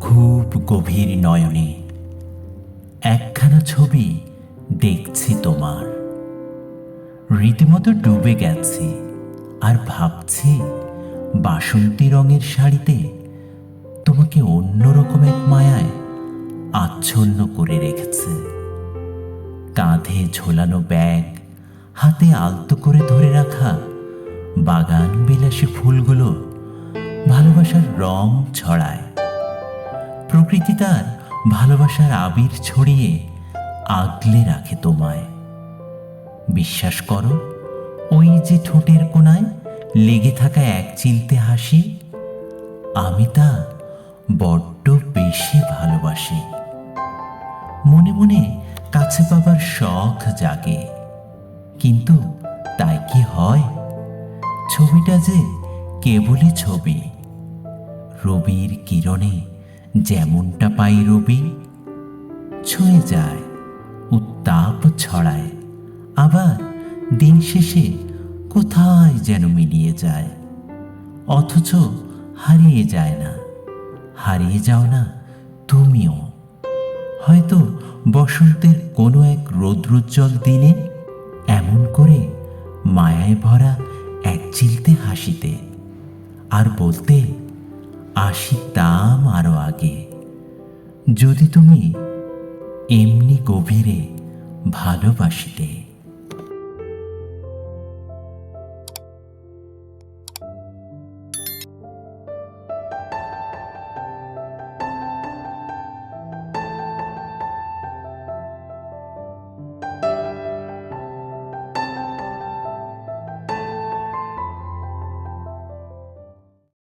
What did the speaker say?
খুব গভীর নয়নে। একখানা ছবি দেখছি তোমার। রীতিমতো ডুবে গেছি আর ভাবছি বাসন্তী রঙের শাড়িতে তোমাকে অন্যরকম এক মায়ায় আচ্ছন্ন করে রেখেছে। কাঁধে ঝোলানো ব্যাগ, হাতে আলতো করে ধরে রাখা বাগান বিলাসী ফুলগুলো ভালোবাসার রং ছড়ায়। প্রকৃতি তার ভালোবাসার আবির ছড়িয়ে আগলে রাখে তোমায়। বিশ্বাস করো, ওই যে ঠোঁটের কোনায় লেগে থাকা এক চিলতে হাসি, আমি তা বড্ড বেশি ভালোবাসি। মনে মনে কাছে পাবার শখ জাগে, কিন্তু তাই কি হয়? ছবিটা যে কেবলই ছবি, রবির কিরণে যেমনটা পাই রবি, ছুঁয়ে যায়, উত্তাপ ছড়ায়। আবার দিন শেষে কোথায় যেন মিলিয়ে যায়। অথচ হারিয়ে যায় না। হারিয়ে যাও না তুমিও। হয়তো বসন্তের কোনো এক রৌদ্রোজ্জ্বল দিনে এমন করে মায়ায় ভরা এক চিলতে হাসিতে। আর বলতে আসিতাম আরও আগে। যদি তুমি এমনি গভীরে ভালোবাসিতে